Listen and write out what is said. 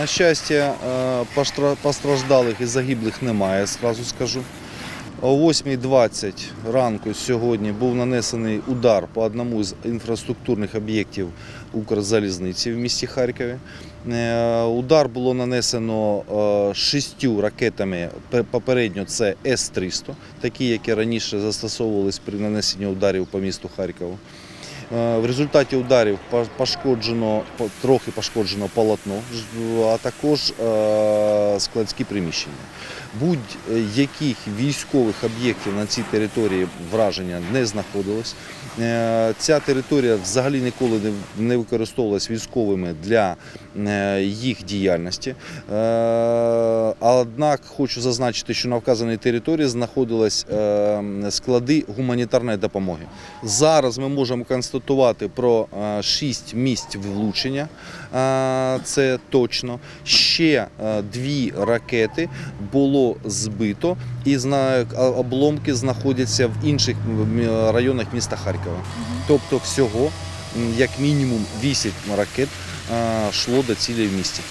На щастя, е, постраждалих і загиблих немає, зразу скажу. О 8.20 ранку сьогодні був нанесений удар по одному з інфраструктурних об'єктів Укрзалізниці в місті Харкові. Е, Удар було нанесено е, шістю ракетами. Попередньо це С-300, такі, які раніше застосовувались при нанесенні ударів по місту Харкову. Е, В результаті ударів по- пошкоджено трохи пошкоджено полотно, а також е, складські приміщення. Будь-яких військових об'єктів на цій території враження не знаходилось. Е, Ця територія взагалі ніколи не- використовувалась військовими для е, їх діяльності. Однак хочу зазначити, що на вказаній території знаходились е, склади гуманітарної допомоги. Зараз ми можемо констатувати про е, шість місць влучення. Е, Це точно. Ще дві ракети було збито, і обломки знаходяться в інших районах міста Харкова. Тобто, всього, як мінімум, 8 ракет йшло до цілі в місті.